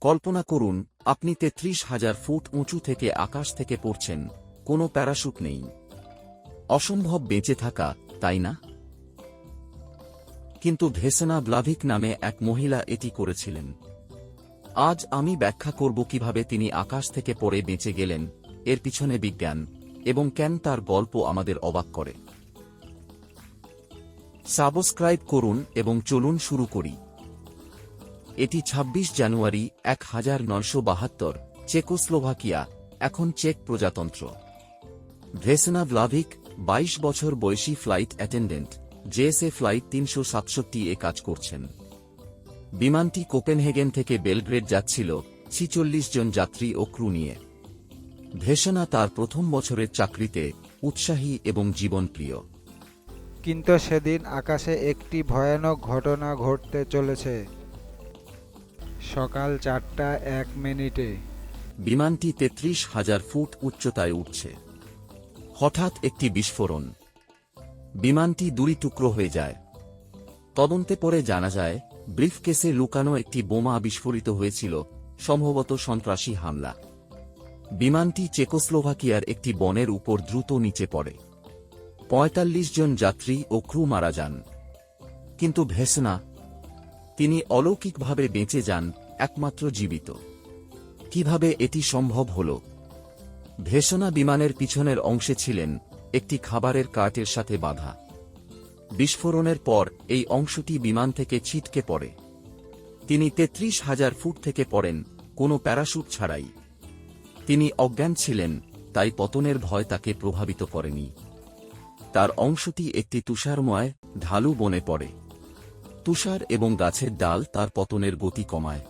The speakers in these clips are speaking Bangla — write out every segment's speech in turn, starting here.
কল্পনা করুন, আপনি তেত্রিশ হাজার ফুট উঁচু থেকে আকাশ থেকে পড়ছেন, কোনো প্যারাশুট নেই। অসম্ভব বেঁচে থাকা, তাই না? কিন্তু ভেসেনা ব্লাভিক নামে এক মহিলা এটি করেছিলেন। আজ আমি ব্যাখ্যা করব কীভাবে তিনি আকাশ থেকে পড়ে বেঁচে গেলেন, এর পিছনে বিজ্ঞান, এবং কেন তার গল্প আমাদের অবাক করে। সাবস্ক্রাইব করুন এবং চলুন শুরু করি। এটি ২৬ জানুয়ারি এক হাজার নয়শো বাহাত্তর, চেকোস্লোভাকিয়া, এখন চেক প্রজাতন্ত্র। ভেসেনা ভ্লাভিক ২২ বছর বয়সী ফ্লাইট অ্যাটেন্ডেন্ট, জেএসএ ফ্লাইট তিনশো সাতষট্টি এ কাজ করছেন। বিমানটি কোপেনহেগেন থেকে বেলগ্রেড যাচ্ছিল, ছিচল্লিশ জন যাত্রী ও ক্রু নিয়ে। ভেসনা তার প্রথম বছরের চাকরিতে উৎসাহী এবং জীবনপ্রিয়। কিন্তু সেদিন আকাশে একটি ভয়ানক ঘটনা ঘটতে চলেছে। সকাল চারটা এক মিনিটে। বিমানটি তেত্রিশ হাজার ফুট উচ্চতায় উঠছে। হঠাৎ একটি বিস্ফোরণ। বিমানটি দুই টুকরো হয়ে যায়। তদন্তে পরে জানা যায়, ব্রিফকেসে লুকানো একটি বোমা বিস্ফোরিত হয়েছিল, সম্ভবত সন্ত্রাসী হামলা। বিমানটি চেকোস্লোভাকিয়ার একটি বনের উপর দ্রুত নিচে পড়ে। পঁয়তাল্লিশ জন যাত্রী ও ক্রু মারা যান। কিন্তু ভেসনা তিনি অলৌকিকভাবে বেঁচে যান, একমাত্র জীবিত। কীভাবে এটি সম্ভব হল? ভেসনা বিমানের পিছনের অংশে ছিলেন, একটি খাবারের কার্টের সাথে বাঁধা। বিস্ফোরণের পর এই অংশটি বিমান থেকে ছিটকে পড়ে। তিনি তেত্রিশ হাজার ফুট থেকে পড়েন, কোনো প্যারাশুট ছাড়াই। তিনি অজ্ঞান ছিলেন, তাই পতনের ভয় তাকে প্রভাবিত করেনি। তার অংশটি একটি তুষারময়, ঢালু বনে পড়ে। তুষার এবং গাছের ডাল তার পতনের গতি কমায়।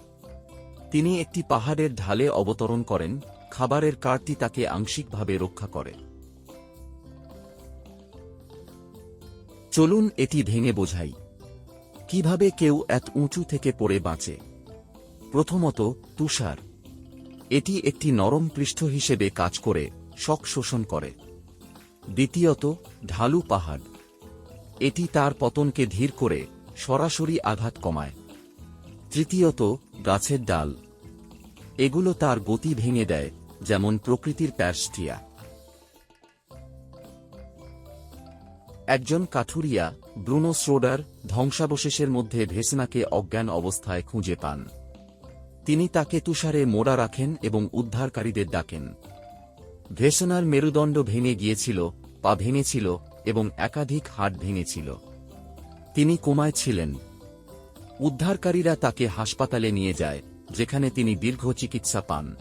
তিনি একটি পাহাড়ের ঢালে অবতরণ করেন, খাবারের কার্ডটি তাকে আংশিকভাবে রক্ষা করে। চলুন এটি ভেঙে বোঝাই। কীভাবে কেউ এত উঁচু থেকে পড়ে বাঁচে? প্রথমত, তুষার। এটি একটি নরম পৃষ্ঠ হিসেবে কাজ করে শক শোষণ করে। দ্বিতীয়ত, ঢালু পাহাড়। এটি তার পতনকে ধীর করে সরাসরি আঘাত কমায়। তৃতীয়ত, গাছের ডাল। এগুলো তার গতি ভেঙে দেয়, যেমন প্রকৃতির প্যারস্টিয়া একজন কাঠুরিয়া, ব্রুনো শ্রোডার, ধ্বংসাবশেষের মধ্যে ভেসনাকে অজ্ঞান অবস্থায় খুঁজে পান। তিনি তাকে তুষারে মোড়া রাখেন এবং উদ্ধারকারীদের ডাকেন। ভেসনার মেরুদণ্ড ভেঙে গিয়েছিল, পা ভেঙেছিল এবং একাধিক হাট ভেঙেছিল। তিনি কোমায় ছিলেন। উদ্ধারকারীরা তাকে হাসপাতালে নিয়ে যায়, যেখানে তিনি দীর্ঘ চিকিৎসা পান।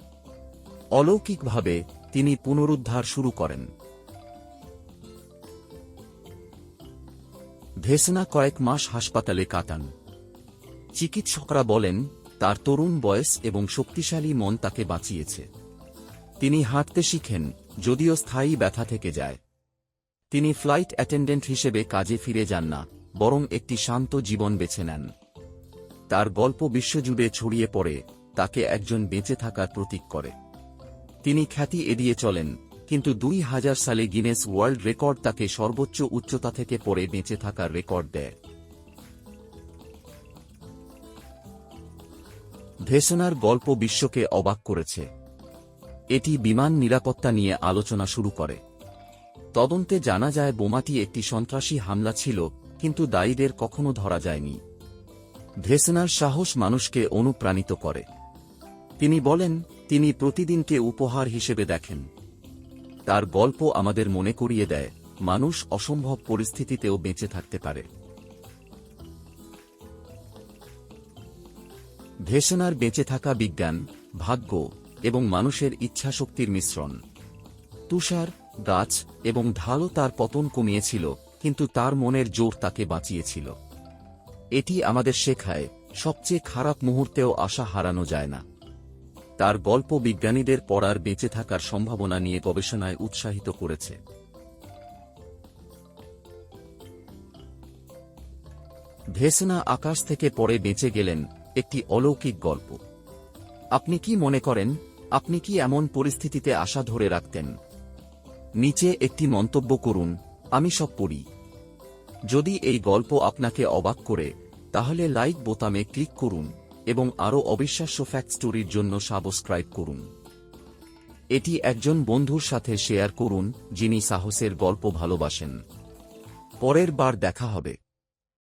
অলৌকিকভাবে তিনি পুনরুদ্ধার শুরু করেন। ভেসনা কয়েক মাস হাসপাতালে কাটান। চিকিৎসকরা বলেন, তার তরুণ বয়স এবং শক্তিশালী মন তাকে বাঁচিয়েছে। তিনি হাঁটতে শিখেন, যদিও স্থায়ী ব্যথা থেকে যায়। তিনি ফ্লাইট অ্যাটেন্ডেন্ট হিসেবে কাজে ফিরে যান না। বরং একটি শান্ত জীবন বেছে নেন। তার গল্প বিশ্বজুড়ে ছড়িয়ে পড়ে, তাকে একজন বেঁচে থাকার প্রতীক করে। তিনি খ্যাতি এড়িয়ে চলেন, কিন্তু দুই হাজার সালে গিনেস ওয়ার্ল্ড রেকর্ড তাকে সর্বোচ্চ উচ্চতা থেকে পড়ে বেঁচে থাকার রেকর্ড দেয়। ভেসনার গল্প বিশ্বকে অবাক করেছে। এটি বিমান নিরাপত্তা নিয়ে আলোচনা শুরু করে। তদন্তে জানা যায়, বোমাটি একটি সন্ত্রাসী হামলা ছিল কিন্তু দায়ীদের কখনো ধরা যায়নি। ভেসনার সাহস মানুষকে অনুপ্রাণিত করে। তিনি বলেন, তিনি প্রতিদিনকে উপহার হিসেবে দেখেন। তার গল্প আমাদের মনে করিয়ে দেয়, মানুষ অসম্ভব পরিস্থিতিতেও বেঁচে থাকতে পারে। ভেসনার বেঁচে থাকা বিজ্ঞান, ভাগ্য এবং মানুষের ইচ্ছাশক্তির মিশ্রণ। তুষার, গাছ এবং ঢালও তার পতন কমিয়েছিল কিন্তু তার মনের জোর তাকে বাঁচিয়েছিল। এটি আমাদের শেখায়, সবচেয়ে খারাপ মুহূর্তেও আশা হারানো যায় না। তার গল্প বিজ্ঞানীদের পড়ার বেঁচে থাকার সম্ভাবনা নিয়ে গবেষণায় উৎসাহিত করেছে। ভেসনা আকাশ থেকে পরে বেঁচে গেলেন একটি অলৌকিক গল্প। আপনি কি মনে করেন, আপনি কি এমন পরিস্থিতিতে আশা ধরে রাখতেন? নিচে একটি মন্তব্য করুন, আমি সব পড়ি। যদি এই গল্প আপনাকে অবাক করে, তাহলে লাইক বোতামে ক্লিক করুন এবং আরও অবিশ্বাস্য ফ্যাক্ট স্টোরির জন্য সাবস্ক্রাইব করুন। এটি একজন বন্ধুর সাথে শেয়ার করুন যিনি সাহসের গল্প ভালোবাসেন। পরের বার দেখা হবে।